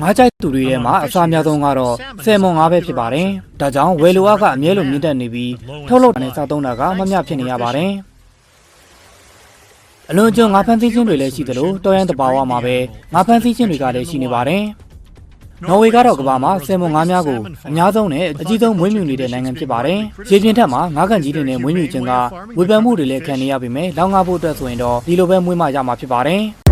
ငါးကြိုက်သူတွေထဲမှာအစားအများဆုံးကတော့ဆယ်မွန်ငါးပဲဖြစ်ပါတယ်။ဒါကြောင့်ဝယ်လိုအားကအမြဲလိုမြင့်တက်နေပြီးထုတ်လုပ်တဲ့စားသုံးတာကမမျှဖြစ်နေရပါတယ်။အလွန်ကျွံငါးဖမ်းသီးချင်းတွေလည်းရှိသလိုတော်ရန်တဘာဝမှာပဲငါးဖမ်းသီးချင်းတွေကလည်းရှိနေပါတယ်။နော်ဝေကတော့ကမ္ဘာမှာဆယ်မွန်ငါးများကိုအများဆုံးနဲ့အကြီးဆုံးမွေးမြူနေတဲ့နိုင်ငံဖြစ်ပါတယ်။ရေပြင်ထက်မှာငါးကန်ကြီးတွေနဲ့မွေးမြူခြင်းကဝေဖန်မှုတွေလည်းခံနေရပေမဲ့လောင်ငါဖို့အတွက်ဆိုရင်တော့ဒီလိုပဲမွေးမရမှာဖြစ်ပါတယ်။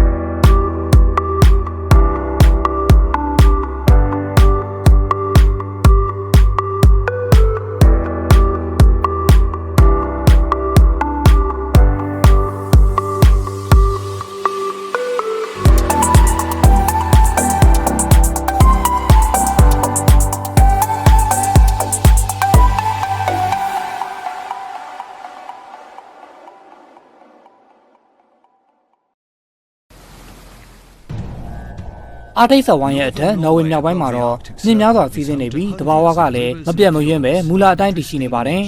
အာတိတ်ဆဝိုင်းရဲ့အထက်နော်ဝေမြောက်ပိုင်းမှာတော့နှင်းများစွာစီးဆင်းနေပြီးတဘာဝကလည်းမပြတ်မရွံ့ပဲမူလအတိုင်းတည်ရှိနေပါတယ်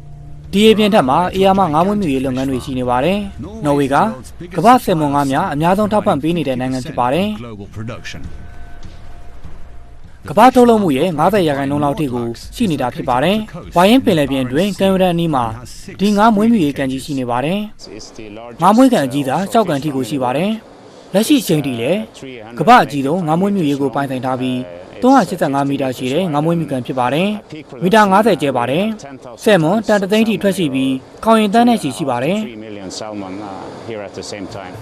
။ဒီအပြင်ထက်မှာအေယာမငါးမွေးမြူရေးလုပ်ငန်းတွေရှိနေပါတယ်။နော်ဝေကကမ္ဘာဆယ်မွန်ငါးများအများဆုံးထောက်ပံ့ပေးနေတဲ့နိုင်ငံဖြစ်ပါတယ် global production. ။ကမ္ဘာထုတ်လုပ်မှုရဲ့90ရာခိုင်နှုန်းလောက်ထိကိုရှိနေတာဖြစ်ပါတယ်။ဝိုင်းရင်ပင်လယ်ပြင်တွင်ကန်ဝရန်နီးမှာဒီငါးမွေးမြူရေးကန်ကြီးရှိနေပါတယ်။ငါးမွေးကန်အကြီးသာကြောက်ကန်ထိကိုရှိပါတယ်။ လက်ရှိအချိန်ထိလည်းကမ္ဘာအကြီးဆုံးငါးမွေးမြူရေးကိုပိုင်ဆိုင်ထားပြီး385မီတာရှိတဲ့ငါးမွေးမြူကန်ဖြစ်ပါတယ်။မီတာ90ကျဲပါတယ်။ဆယ်မွန်တန်တသိန်းထိထွက်ရှိပြီးခေါင်ရင်တန်းနဲ့ရှိရှိပါတယ်3 million salmon uh, here at the same time.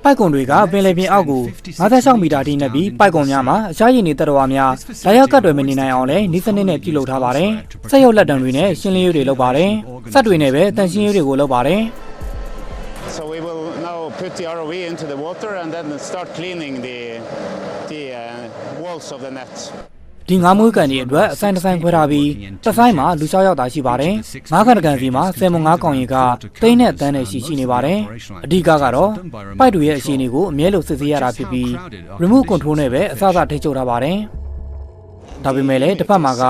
။ပိုက်ကွန်တွေကပင်လယ်ပြင်အောက်ကို56မီတာထိနဲ့ပြီးပိုက်ကွန်များမှာအရှားရည်နေတရဝါများလာရောက်ကတ်တွေမနေနိုင်အောင်လည်းနီးစနစ်နဲ့ပြုလုပ်ထားပါတယ်။ဆက်ရုပ်လက်တံတွေနဲ့ရှင်းလင်းရေးတွေလုပ်ပါတယ်။စက်တွေနဲ့ပဲတန်ရှင်းရေးတွေကိုလုပ်ပါတယ်။ So we will now put the ROV into the water and then start cleaning the the uh, walls of the net. ဒီငါးမွေးကန်ကြီးအတွက်အဆိုင်တစ်ဆိုင်ခွဲထားပြီးတစ်ဆိုင်မှာလူ၆ယောက်သာရှိပါတယ်။ငါးကန်တစ်ကန်စီမှာဆယ်မွန်ငါးကောင်ရီကတိန်းနဲ့တန်းနဲ့ရှိရှိနေပါတယ်။အဓိကကတော့ပိုက်တွေရဲ့အခြေအနေကိုအမြဲလိုစစ်ဆေးရတာဖြစ်ပြီး remote control နဲ့ပဲအစအစထိချုပ်ထားပါတယ်။ ဒါပေမဲ့လည်းတစ်ဖက်မှာက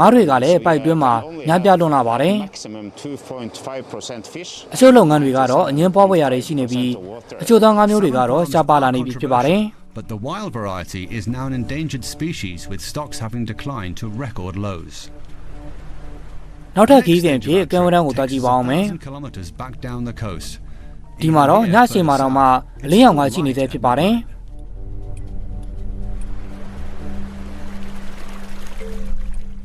ငါးတွေကလည်းပိုက်တွင်းမှာညားပြလွန်လာပါတယ် Maximum 2.5% fish. ။အချို့လုပ်ငန်းတွေကတော့အငင်းပွားပွဲရတွေရှိနေပြီးအချို့သောငါးမျိုးတွေကတော့ရှားပါလာနေပြီဖြစ်ပါတယ်။ But the wild variety is now an endangered species with stocks having declined to record lows. နောက်ထပ်ခီးစဉ်အဖြစ်ကင်ဝရန်ကိုတွားကြည့်ပါအောင်မယ်1,000 kilometers back down the coast. ဒီမှာတော့ညရှိမှာတော့မှအလင်းရောင်ကရှိနေသေးဖြစ်ပါတယ်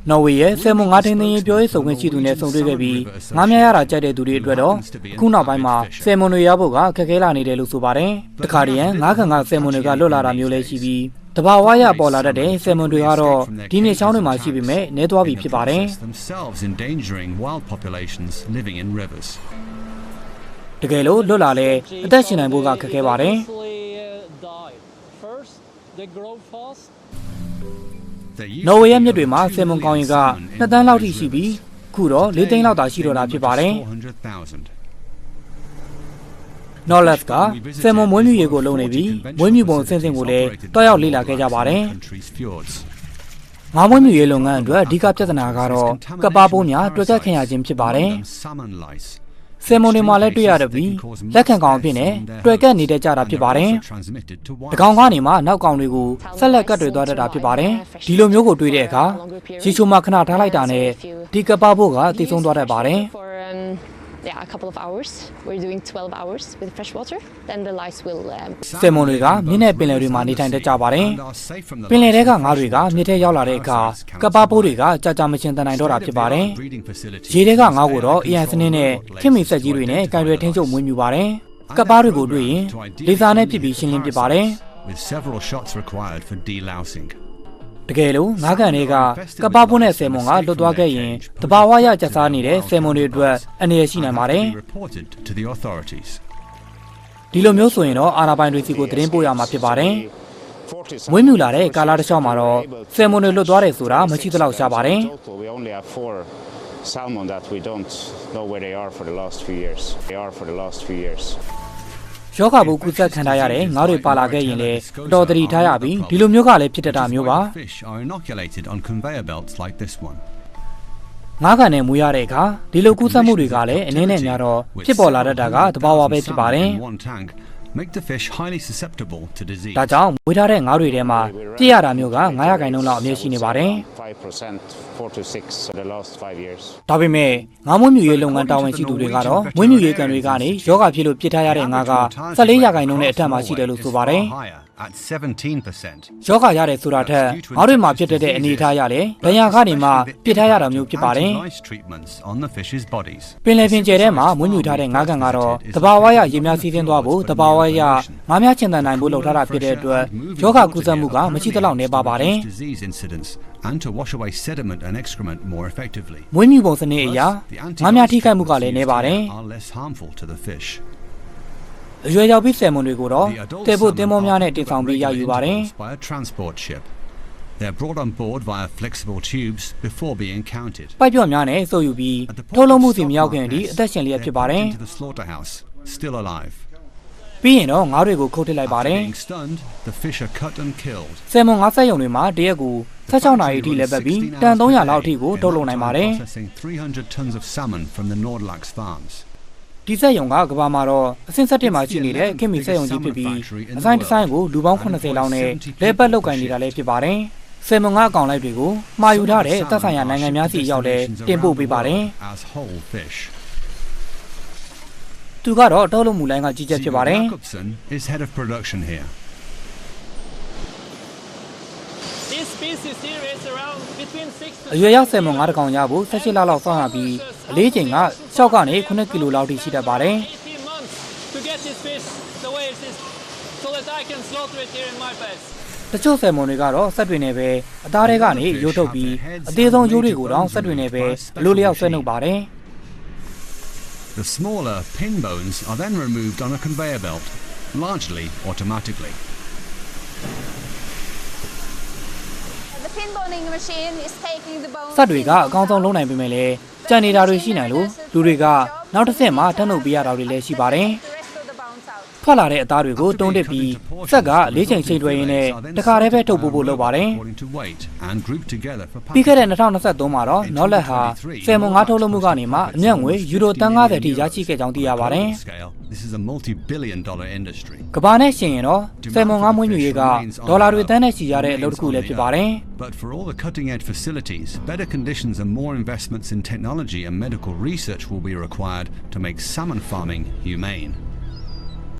နော်ဝေရဲ့ဆယ်မွန်ငါးထင်းသင်းရင်ပြောရေးဆိုခွင့်ရှိသူနဲ့ဆုံတွေ့ခဲ့ပြီးငါးများရတာကြိုက်တဲ့သူတွေအတွက်တော့အခုနောက်ပိုင်းမှာဆယ်မွန်တွေရဖို့ကခက်ခဲလာနေတယ်လို့ဆိုပါတယ်။တခါတည်းရန်ငါးခံကဆယ်မွန်တွေကလွတ်လာတာမျိုးလည်းရှိပြီးတဘာဝရပေါ်လာတတ်တဲ့ဆယ်မွန်တွေကတော့ဒီနှစ်ချောင်းတွေမှာရှိပေမဲ့နေသွားပြီဖြစ်ပါတယ် Themselves endangering wild populations living in rivers. ။တကယ်လို့လွတ်လာလဲအသက်ရှင်နိုင်ဖို့ကခက်ခဲပါတယ်။ နော်ဝေရဲ့မြစ်တွေမှာဆယ်မွန်ကောင်းရင်က2တန်းလောက်ထိရှိပြီးခုတော့4သိန်းလောက်သာရှိတော့တာဖြစ်ပါတယ် 400,000. ။ Norless ကဆယ်မွန်မွေးမြူရေးကိုလုပ်နေပြီးမွေးမြူပုံအဆင့်ဆင့်ကိုလည်းတွားရောက်လေ့လာခဲ့ကြပါတယ် Countries' fjords. ။ငါးမွေးမြူရေးလုပ်ငန်းအတွက်အဓိကပြဿနာကတော့ကပ်ပါပိုးများတွေ့ကပ်ခင်ရခြင်းဖြစ်ပါတယ် Them salmon lice. ။ ဆယ်မွန်တွေမှာလည်းတွေ့ရတဲ့ပြီးလက်ခံကောင်အဖြစ်နဲ့တွေ့ကပ်နေတဲ့ကြတာဖြစ်ပါတယ်။ Transmitted to တ wild. ကောင်ကနေမှနောက်ကောင်တွေကိုဆက်လက်ကတ်တွေသွားတတ်တာဖြစ်ပါတယ်။ဒီလိုမျိုးကိုတွေ့တဲ့အခါရေချိုမှာခဏထားလိုက်တာနဲ့ဒီကပ်ပါပိုးကတည်ဆုံးသွားတတ်ပါတယ်။ For um, yeah, a couple of hours. We're doing 12 hours with fresh water. Then the lice will. Um, ဆယ်မွန်တွေကမြင်းနဲ့ပင်လယ်တွေမှာနေထိုင်တတ်ကြပါတယ် And are safe from the ပင်လယ်ထဲက lice. ငါးတွေကမြစ်ထဲရောက်လာတဲ့အခါကပ်ပါပိုးတွေကကြာကြာမချင်းတန်နိုင်တော့တာဖြစ်ပါတယ် Breeding facilities. ရေထဲကငါးကိုတော့ AI စနစ်နဲ့ခင်မီဆက်ကြီးတွေနဲ့ကင်ရွယ်ထင်းချုပ်မွေးမြူပါတယ်ကပ်ပါတွေကိုတွေ့ရင်လေဆာနဲ့ပြစ်ပြီးရှင်းလင်းပစ်ပါတယ် With several shots required for delousing. တကယ်လို့ငါးကန်တွေကကပ်ပါပိုးနဲ့ဆယ်မွန်ကလွတ်သွားခဲ့ရင်တဘာဝရကျက်စားနေတဲ့ဆယ်မွန်တွေအတွက်အနေရရှိနိုင်ပါတယ် Be reported to the authorities. ဒီလိုမျိုးဆိုရင်တော့အာနာပိုင်တွေစီကိုသတင်းပို့ရမှာဖြစ်ပါတယ်40မွေးမြူလာတဲ့ကာလာတစ်လျှောက်မှာတော့ဆယ်မွန်တွေလွတ်သွားတယ်ဆိုတာမရှိသလောက်ရှားပါတယ် Total, we only have four salmon that we don't know where they are for the last few years. They are for the last few years. ယောဂဘူးကုသခံထားရတဲ့ငါးတွေပါလာခဲ့ရင်လည်းအတော်တတိထားရပြီးဒီလိုမျိုးကလည်းဖြစ်တတ်တာမျိုးပါ Fish are inoculated on conveyor belts like this one. ငါးကန်နဲ့မွေးရတဲ့အခါဒီလိုကုသမှုတွေကလည်းအနည်းနဲ့များတော့ဖြစ်ပေါ်လာတတ်တာကတဘာဝပဲဖြစ်ပါတယ် In one tank, make the fish highly susceptible to disease. ဒါကြောင့်မွေးထားတဲ့ငါးတွေထဲမှာပြည့်ရတာမျိုးက900ခိုင်နှုန်းလောက်အမြင့်ရှိနေပါတယ် 5%, 4 to 6 for the last five years. ။ဒါပေမဲ့ငါးမွေးမြူရေးလုပ်ငန်းတာဝန်ရှိသူတွေကတော့မွေးမြူရေးကန်တွေကနေယောဂဖြစ်လို့ပြစ်ထားရတဲ့ငါးက14ရာခိုင်နှုန်းနဲ့အထက်မှာရှိတယ်လို့ဆိုပါတယ်။ Higher at 17%. ယောဂရတယ်ဆိုတာထက်ငါးတွေမှာဖြစ်တဲ့အနေအထားရတယ်။ဒဏ်ရာကနေမှပြစ်ထားရတာမျိုးဖြစ်ပါတယ် Anti-lice treatments on the fish's bodies. ။ပင်လယ်ပြင်ကျယ်ထဲမှာမွေးမြူထားတဲ့ငါးကန်ကတော့တဘာဝရရေများစီးဆင်းသွားဖို့တဘာဝရငါးများချင်တန်နိုင်ဖို့လှုပ်ထားတာဖြစ်တဲ့အတွက်ယောဂကုသမှုကမရှိသလောက်နေပါပါတယ် Reduce disease incidence and to wash away sediment and excrement more effectively. ။မွေးမြူပုံစနစ်အရာ The ငါးများထိခိုက်မှုကလည်းနေပါတယ် အရွယ်ရောက်ပြီးဆယ်မွန်တွေကိုတော့ The adult တဲဖို့ salmon တင်းမောများနဲ့ are တင်ဆောင်ပြီးရယူပါတယ် by a transport ship. They're brought on board via flexible tubes before being counted. ။ပိုက်ပြော့များနဲ့စုပ်ယူပြီး At the point ထုတ်လုပ်မှု of စီမ stock ရောက်ခင်အထိ markets, အသက်ရှင်လျက် they're ဖြစ်ပါတယ် put into the slaughterhouse, still alive. ။ပြီးရင်တော့ငါးတွေကိုခုတ်ထစ်လိုက်ပါတယ် Being stunned, the fish are cut and killed. ။ဆယ်မွန်ငါးဆက်ရုံတွေမှာတရက်ကို16နာရီအထိလည်းပတ်ပြီးတန်300လောက်အထိကိုထုတ်လုပ်နိုင်ပါတယ် ဒီဆက်ရုံကကဘာမှာတော့အဆင့်7မှာရှိနေတဲ့ခင်မီဆက်ရုံကြီးဖြစ်ပြီးအဆိုင်တစ်ဆိုင်ကိုလူပေါင်း80လောက်နဲ့လဲပတ်လောက်ကင်နေတာလည်းဖြစ်ပါတယ်။ဆယ်မွန်ငါးအကောင်လိုက်တွေကိုမှာယူထားတဲ့သက်ဆိုင်ရာနိုင်ငံများစီရောက်လဲတင်ပို့ပေးပါတယ် As whole fish. ။သူကတော့ထုတ်လုပ်မှုလိုင်းကကြီးကြပ်ဖြစ်ပါတယ် Jacobson is head of production here. This species here is around between 6 to အရွယ်ရောက်ဆယ်မွန်ငါးတစ်ကောင်ရဖို့18လလောက်စောင့်ရပြီး အလေးချိန်က6ကနေ9ကီလိုလောက်ထိရှိတတ်ပါတယ်18 months to get this fish the way it is so that I can slaughter it here in my place. ။တချို့ဆယ်မွန်တွေကတော့ဆက်တွေနဲ့ပဲအသားတွေကနေရိုးထုတ်ပြီးအသေးဆုံးရိုးတွေကိုတောင်ဆက်တွေနဲ့ပဲအလိုလျောက်ဆွဲနှုတ်ပါတယ် The smaller pin bones are then removed on a conveyor belt, largely automatically. The pin boning machine is taking the bones ။ ဆက်တွေကအကောင်းဆုံးလုံးနိုင်ပေမဲ့လည်းကြံနေတာတွေရှိနိုင်လို့လူတွေကနောက်တစ်ဆင့်မှာထပ်နှုတ်ပေးရတာတွေလည်းရှိပါတယ်။ the rest of the bones out. ထွက်လာတဲ့အသားတွေကိုတုံးတက်ပြီးဆက်ကလေးချိန်ချိန်တွဲရင်းနဲ့တခါတည်းပဲထုတ်ပို့ဖို့လုပ်ပါတယ် According to weight and grouped together for ပြီးခဲ့တဲ့2023မှာတော့နော်လက်ဟာဆယ်မွန်ငါးထုတ်လုပ်မှုကနေမှအမြတ်ငွေယူရိုတန်90ထိရရှိခဲ့ကြောင်းသိရပါတယ် scale. This is a multi-billion dollar industry. ။ကဘာနဲ့ရှင်ရင်တော့ဆယ်မွန်ငါးမွေးမြူရေးကဒေါ်လာတွေတန်းနဲ့ချီရတဲ့အလုပ်တစ်ခုလည်းဖြစ်ပါတယ်။